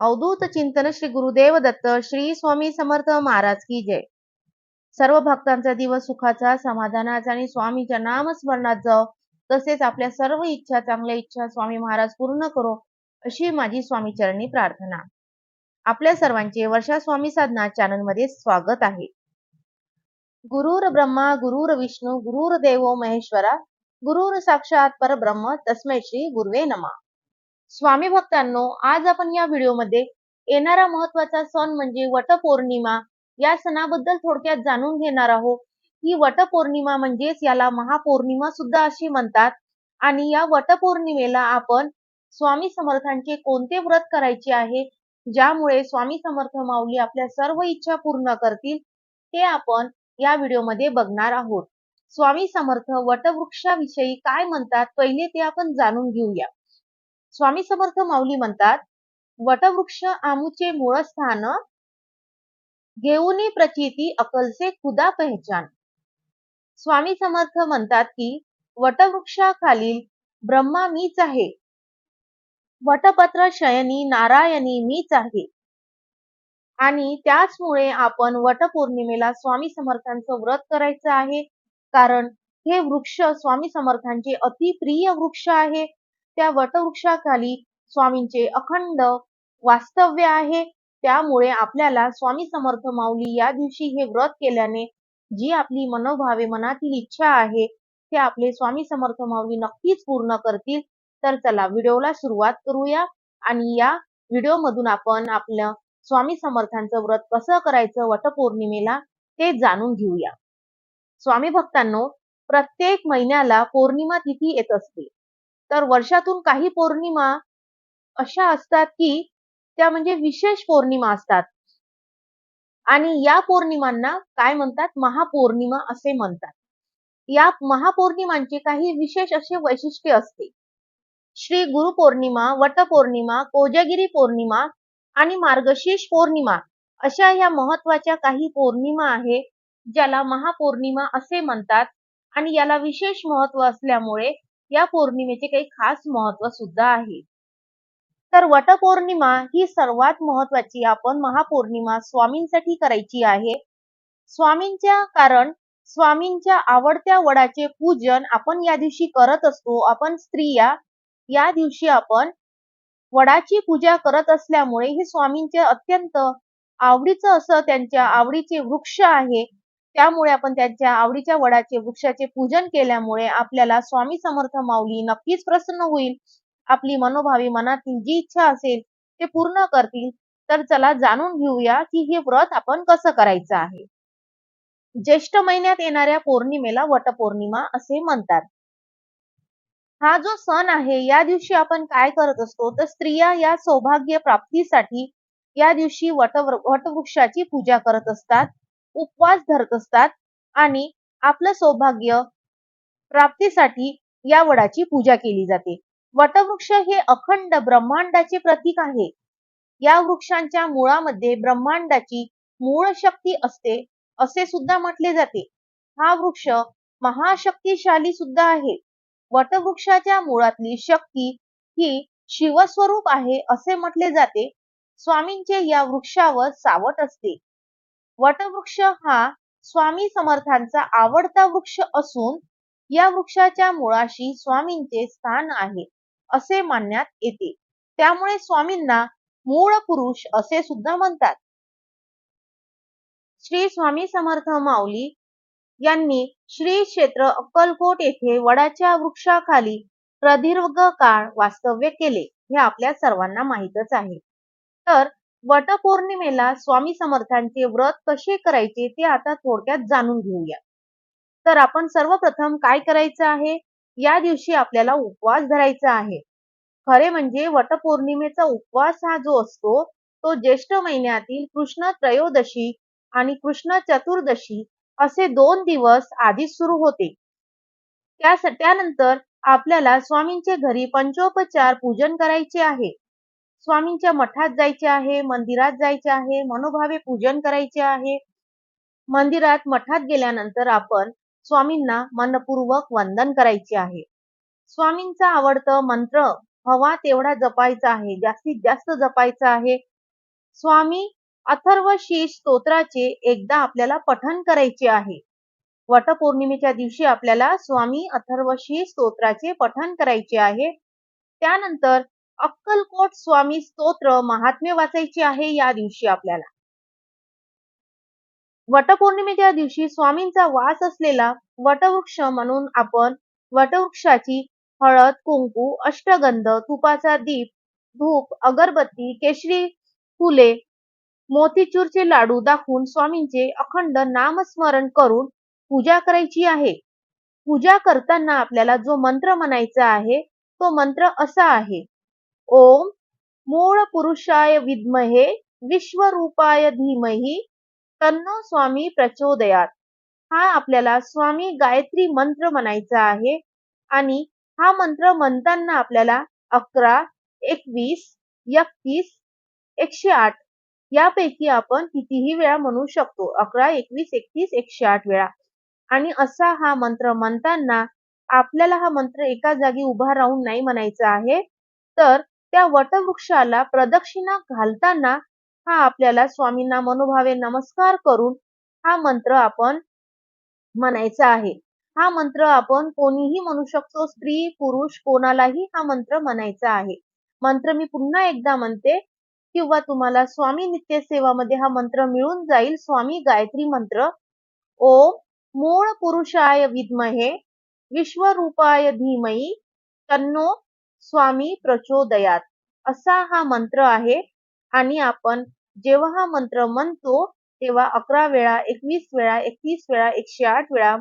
अवधूत चिंतन श्री गुरुदेव दत्त श्री स्वामी समर्थ महाराज की जय. सर्व भक्तांचा दिवस सुखाचा समाधानाचा आणि स्वामीच्या नामस्मरणात जाओ. तसेच आपल्या सर्व इच्छा चांगल्या इच्छा स्वामी महाराज पूर्ण करो अशी माझी स्वामी चरणी प्रार्थना. आपल्या सर्वांचे वर्षा स्वामी साधना चॅनलमध्ये स्वागत आहे. गुरुर ब्रह्मा गुरुर विष्णू गुरुर देवो महेश्वरा गुरुर साक्षात परब्रह्म तस्मै श्री गुरुवे नमा. स्वामी भक्तांनो आज आपण या व्हिडिओमध्ये येणारा महत्त्वाचा सण म्हणजे वटपौर्णिमा. या सणाबद्दल थोडक्यात जाणून घेणार आहोत. ही वटपौर्णिमा म्हणजेच याला महापौर्णिमा सुद्धा अशी म्हणतात. आणि या वटपौर्णिमेला आपण स्वामी समर्थांचे कोणते व्रत करायचे आहे ज्यामुळे स्वामी समर्थ माऊली आपल्या सर्व इच्छा पूर्ण करतील ते आपण या व्हिडिओमध्ये बघणार आहोत. स्वामी समर्थ वटवृक्षाविषयी काय म्हणतात पहिले ते आपण जाणून घेऊया. स्वामी समर्थ माऊली म्हणतात वटवृक्ष आमुचे मूळ स्थान घेऊनी प्रचिती अकलचे खुदा पहचान. स्वामी समर्थ म्हणतात की वटवृक्षाखालील ब्रह्मा मीच आहे. वटपत्र शयनी नारायणी मीच आहे. आणि त्याचमुळे आपण वटपौर्णिमेला स्वामी समर्थांचं व्रत करायचं आहे. कारण हे वृक्ष स्वामी समर्थांचे अतिप्रिय वृक्ष आहे. त्या वटवृक्षाखाली स्वामींचे अखंड वास्तव्य आहे. त्यामुळे आपल्याला स्वामी समर्थ माऊली या दिवशी हे व्रत केल्याने जी आपली मनोभावे मनातील इच्छा आहे ते आपले स्वामी समर्थ माऊली नक्कीच पूर्ण करतील. तर चला व्हिडिओला सुरुवात करूया आणि या व्हिडिओ मधून आपण आपलं स्वामी समर्थांचं व्रत कसं करायचं वटपौर्णिमेला ते जाणून घेऊया. स्वामी भक्तांनो प्रत्येक महिन्याला पौर्णिमा तिथी येत असते. तर वर्षातून काही पौर्णिमा अशा असतात की त्या म्हणजे विशेष पौर्णिमा असतात. आणि या पौर्णिमांना काय म्हणतात? महापौर्णिमा असे म्हणतात. या महापौर्णिमांचे काही विशेष असे वैशिष्ट्य असते. श्री गुरुपौर्णिमा वटपौर्णिमा कोजागिरी पौर्णिमा आणि मार्गशीर्ष पौर्णिमा अशा या महत्त्वाच्या काही पौर्णिमा आहे ज्याला महापौर्णिमा असे म्हणतात. आणि याला विशेष महत्त्व असल्यामुळे या पौर्णिमेचे काही खास महत्त्व सुद्धा आहे. तर वटपौर्णिमा ही सर्वात महत्वाची आपण महापौर्णिमा स्वामींसाठी करायची आहे. स्वामींच्या कारण स्वामींच्या आवडत्या वडाचे पूजन आपण या दिवशी करत असतो. आपण स्त्रिया या दिवशी आपण वडाची पूजा करत असल्यामुळे हे स्वामींचे अत्यंत आवडीचं असं त्यांच्या आवडीचे वृक्ष आहे. त्यामुळे आपण त्यांच्या आवडीच्या वडाचे वृक्षाचे पूजन केल्यामुळे आपल्याला स्वामी समर्थ माऊली नक्कीच प्रसन्न होईल. आपली मनोभावी मनातील जी इच्छा असेल ते पूर्ण करतील. तर चला जाणून घेऊया की हे व्रत आपण कसं करायचं आहे. ज्येष्ठ महिन्यात येणाऱ्या पौर्णिमेला वटपौर्णिमा असे म्हणतात. हा जो सण आहे या दिवशी आपण काय करत असतो? तर स्त्रिया या सौभाग्य प्राप्तीसाठी या दिवशी वट वटवृक्षाची पूजा करत असतात. उपवास धरत असतात आणि आपलं सौभाग्य प्राप्तीसाठी या वडाची पूजा केली जाते. वटवृक्ष हे अखंड ब्रह्मांडाचे प्रतीक आहे. या वृक्षांच्या मुळामध्ये ब्रह्मांडाची मूळ शक्ती असते असे सुद्धा म्हटले जाते. हा वृक्ष महाशक्तिशाली सुद्धा आहे. वटवृक्षाच्या मुळातली शक्ती ही शिवस्वरूप आहे असे म्हटले जाते. स्वामींचे या वृक्षावर सावट असते. वटवृक्ष हा स्वामी समर्थांचा आवडता वृक्ष असून या वृक्षाच्या मुळाशी स्वामींचे स्थान आहे असे मानण्यात येते. त्यामुळे स्वामींना मूळ पुरुष असे सुद्धा म्हणतात. श्री स्वामी समर्थ माऊली यांनी श्री क्षेत्र अक्कलकोट येथे वडाच्या वृक्षाखाली प्रदीर्घ काळ वास्तव्य केले हे आपल्या सर्वांना माहीतच आहे. तर वटपौर्णिमेला स्वामी समर्थांचे व्रत कसे करायचे ते आता थोडक्यात जाणून घेऊया. तर आपण सर्वप्रथम काय करायचं आहे? या दिवशी आपल्याला उपवास धरायचा आहे. खरे म्हणजे वटपौर्णिमेचा उपवास हा जो असतो तो ज्येष्ठ महिन्यातील कृष्ण त्रयोदशी आणि कृष्ण चतुर्दशी असे दोन दिवस आधीच सुरू होते. त्यानंतर आपल्याला स्वामींचे घरी पंचोपचार पूजन करायचे आहे. स्वामींच्या मठात जायचे आहे मंदिरात जायचे आहे मनोभावे पूजन करायचे आहे. मंदिरात मठात गेल्यानंतर आपण स्वामींना मनपूर्वक वंदन करायचे आहे. स्वामींचा आवडतं मंत्र हवा तेवढा जपायचा आहे जास्तीत जास्त जपायचा आहे. स्वामी अथर्व शीर्ष स्तोत्राचे एकदा आपल्याला पठन करायचे आहे. वटपौर्णिमेच्या दिवशी आपल्याला स्वामी अथर्व शीर्ष स्तोत्राचे पठन करायचे आहे. त्यानंतर अक्कलकोट स्वामी स्तोत्र महात्म्य वाचायचे आहे या दिवशी आपल्याला. वटपौर्णिमेच्या दिवशी स्वामींचा वास असलेला वटवृक्ष म्हणून आपण वटवृक्षाची हळद कुंकू अष्टगंध तुपाचा दीप धूप अगरबत्ती केशरी फुले मोतीचूरचे लाडू दाखवून स्वामींचे अखंड नामस्मरण करून पूजा करायची आहे. पूजा करताना आपल्याला जो मंत्र म्हणायचा आहे तो मंत्र असा आहे. ओम मूळ पुरुषाय विद्महे विश्वरूपाय धीमही तन्नो स्वामी प्रचोदयात. हा आपल्याला स्वामी गायत्री मंत्र म्हणायचा आहे आणि हा मंत्र म्हणताना आपल्याला अकरा एकवीस एकतीस एकशे आठ यापैकी आपण कितीही वेळा म्हणू शकतो. अकरा एकवीस एकतीस एकशे आठ वेळा. आणि असा हा मंत्र म्हणताना आपल्याला हा मंत्र एका जागी उभा राहून नाही म्हणायचा आहे. तर त्या वटवृक्षाला प्रदक्षिणा घालताना हा आपल्याला स्वामींना मनोभावे नमस्कार करून हा मंत्र आपण म्हणायचा आहे. हा मंत्र आपण कोणीही म्हणू शकतो स्त्री पुरुष कोणालाही हा मंत्र म्हणायचा आहे. मंत्र मी पुन्हा एकदा म्हणते किंवा तुम्हाला स्वामी नित्य सेवामध्ये हा मंत्र मिळून जाईल. स्वामी गायत्री मंत्र ओम मूळ पुरुषाय विद्महे विश्वरूपाय धीमयी तन्नो स्वामी प्रचोदयात. असा हा मंत्र आहे. आणि आपण जेव्हा हा मंत्र म्हणतो तेव्हा अकरा वेळा एकवीस वेळा एकतीस वेळा एकशे आठ वेळा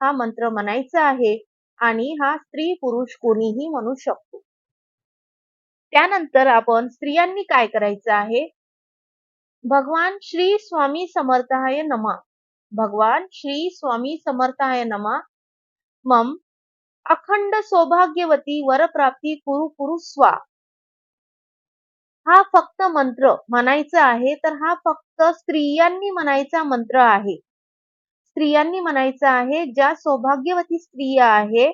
हा मंत्र म्हणायचा आहे. आणि हा स्त्री पुरुष कोणीही म्हणू शकतो. त्यानंतर आपण स्त्रियांनी काय करायचं आहे? भगवान श्री स्वामी समर्थाय नमा. भगवान श्री स्वामी समर्थाय नमा. मम अखंड सौभाग्यवती वरप्राप्ती कुरु कुरु स्वा. हा फक्त मंत्र म्हणायचा आहे तर हा फक्त स्त्रियांनी म्हणायचा मंत्र आहे. स्त्रियांनी म्हणायचा आहे ज्या सौभाग्यवती स्त्रिया आहे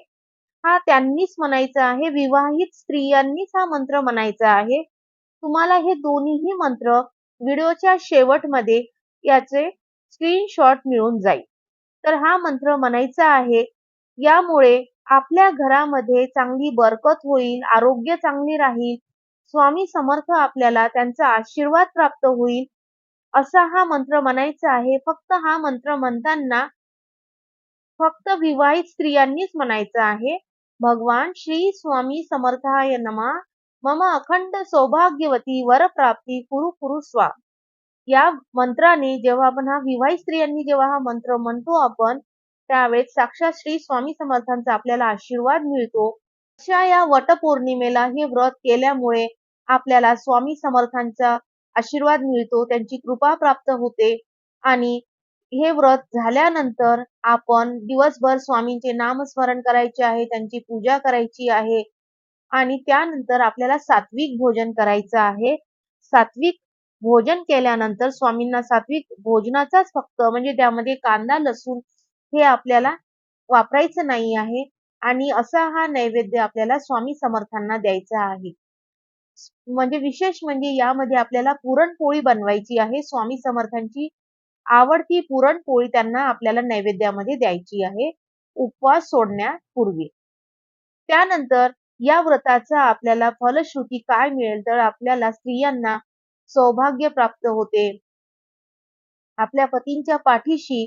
हा त्यांनीच म्हणायचा आहे विवाहित स्त्रियांनीच हा मंत्र म्हणायचा आहे. तुम्हाला हे दोन्हीही मंत्र व्हिडिओच्या शेवटमध्ये याचे स्क्रीनशॉट मिळून जाईल. तर हा मंत्र म्हणायचा आहे यामुळे आपल्या घरामध्ये चांगली बरकत होईल आरोग्य चांगली राहील स्वामी समर्थ आपल्याला त्यांचा आशीर्वाद प्राप्त होईल असा हा मंत्र म्हणायचा आहे. फक्त हा मंत्र म्हणताना फक्त विवाहित स्त्रियांनीच म्हणायचा आहे. भगवान श्री स्वामी समर्थाय नमा. मम अखंड सौभाग्यवती वरप्राप्ती कुरु कुरु स्वा या मंत्राने जेव्हा आपण हा विवाहित स्त्रियांनी जेव्हा हा मंत्र म्हणतो आपण त्यावेळेस साक्षात श्री स्वामी समर्थांचा आपल्याला आशीर्वाद मिळतो. अशा या वटपौर्णिमेला हे व्रत केल्यामुळे आपल्याला स्वामी समर्थांचा आशीर्वाद मिळतो त्यांची कृपा प्राप्त होते आणि हे व्रत झाल्यानंतर आपण दिवसभर स्वामींचे नामस्मरण करायचे आहे त्यांची पूजा करायची आहे आणि त्यानंतर आपल्याला सात्विक भोजन करायचं आहे. सात्विक भोजन केल्यानंतर स्वामींना सात्विक भोजनाचाच फक्त म्हणजे त्यामध्ये कांदा लसूण हे आपल्याला वापरायचं नाही आहे आणि असा हा नैवेद्य आपल्याला स्वामी समर्थांना द्यायचा आहे. म्हणजे विशेष म्हणजे यामध्ये आपल्याला पुरणपोळी बनवायची आहे. स्वामी समर्थांची आवडती पुरणपोळी त्यांना आपल्याला नैवेद्यामध्ये द्यायची आहे. उपवास सोडण्यापूर्वी. त्यानंतर या व्रताचा आपल्याला फलश्रुती काय मिळेल तर आपल्याला स्त्रियांना सौभाग्य प्राप्त होते. आपल्या पतींच्या पाठीशी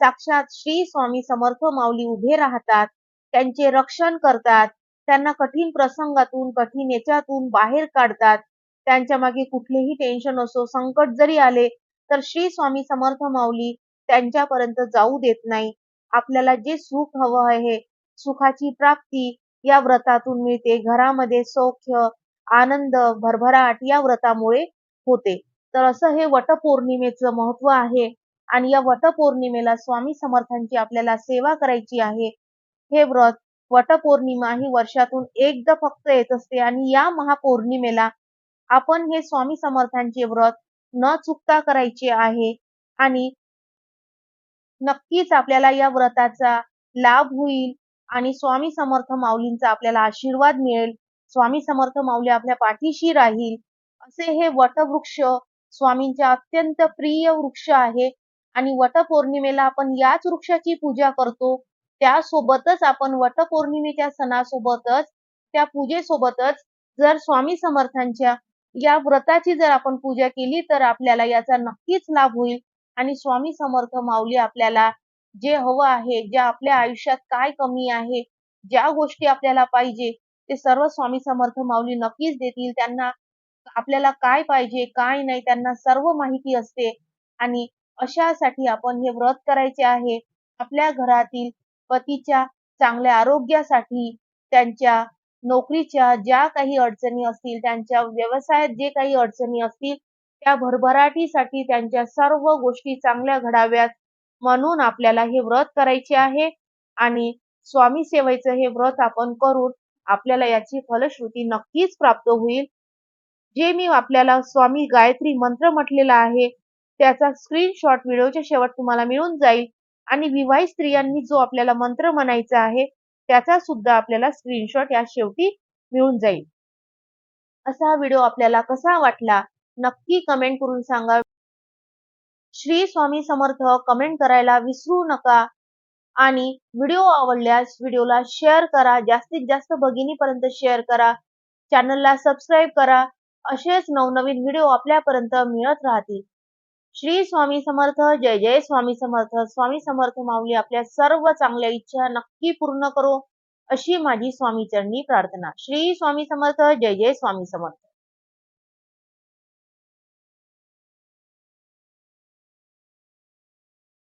साक्षात श्री स्वामी समर्थ माऊली उभे राहतात त्यांचे रक्षण करतात त्यांना कठीण प्रसंगातून कठीण याच्यातून बाहेर काढतात. त्यांच्या मागे कुठलेही टेन्शन असो संकट जरी आले तर श्री स्वामी समर्थ माऊली त्यांच्यापर्यंत जाऊ देत नाही. आपल्याला जे सुख हवं आहे सुखाची प्राप्ती या व्रतातून मिळते. घरामध्ये सौख्य आनंद भरभराट या व्रतामुळे होते. तर असं हे वटपौर्णिमेचं महत्त्व आहे. आणि या वटपौर्णिमेला स्वामी समर्थांची आपल्याला सेवा करायची आहे. हे व्रत वटपौर्णिमा ही वर्षातून एकदा फक्त येत असते आणि या महापौर्णिमेला आपण हे स्वामी समर्थांचे व्रत न चुकता करायचे आहे. आणि नक्कीच आपल्याला या व्रताचा लाभ होईल आणि स्वामी समर्थ माऊलींचा आपल्याला आशीर्वाद मिळेल. स्वामी समर्थ माऊली आपल्या पाठीशी राहील. असे हे वटवृक्ष स्वामींचे अत्यंत प्रिय वृक्ष आहे. आणि वटपौर्णिमेला आपण याच वृक्षाची पूजा करतो. त्यासोबतच आपण वटपौर्णिमेच्या सणासोबतच त्या पूजेसोबतच जर स्वामी समर्थांच्या या व्रताची जर आपण पूजा केली तर आपल्याला याचा नक्कीच लाभ होईल. आणि स्वामी समर्थ माऊली आपल्याला जे हवं आहे ज्या आपल्या आयुष्यात काय कमी आहे ज्या गोष्टी आपल्याला पाहिजे ते सर्व स्वामी समर्थ माऊली नक्कीच देतील. त्यांना आपल्याला काय पाहिजे काय नाही त्यांना सर्व माहिती असते. आणि अशासाठी आपण हे व्रत करायचे आहे. आपल्या घरातील पतीच्या चांगल्या आरोग्यासाठी त्यांच्या नोकरीच्या ज्या काही अडचणी असतील त्यांच्या व्यवसायात जे काही अडचणी असतील त्या भरभराटीसाठी त्यांच्या सर्व गोष्टी चांगल्या घडाव्यात म्हणून आपल्याला हे व्रत करायचे आहे. आणि स्वामी सेवेचं हे व्रत आपण करून आपल्याला याची फलश्रुती नक्कीच प्राप्त होईल. जे मी आपल्याला स्वामी गायत्री मंत्र म्हटलेला आहे त्याचा स्क्रीनशॉट व्हिडिओच्या शेवट तुम्हाला मिळून जाईल. आणि विवाहित स्त्रियांनी जो आपल्याला मंत्र म्हणायचा आहे त्याचा सुद्धा आपल्याला स्क्रीनशॉट या शेवटी मिळून जाईल. असा व्हिडिओ आपल्याला कसा वाटला नक्की कमेंट करून सांगा. श्री स्वामी समर्थ कमेंट करायला विसरू नका. आणि व्हिडिओ आवडल्यास व्हिडिओला शेअर करा जास्तीत जास्त भगिनीपर्यंत शेअर करा. चॅनलला सबस्क्राईब करा. असेच नवनवीन व्हिडिओ आपल्यापर्यंत मिळत राहतील. श्री स्वामी समर्थ जय जय स्वामी समर्थ. स्वामी समर्थ माऊली आपल्या सर्व चांगल्या इच्छा नक्की पूर्ण करो अशी माझी स्वामी चरणी प्रार्थना. श्री स्वामी समर्थ जय जय स्वामी समर्थ.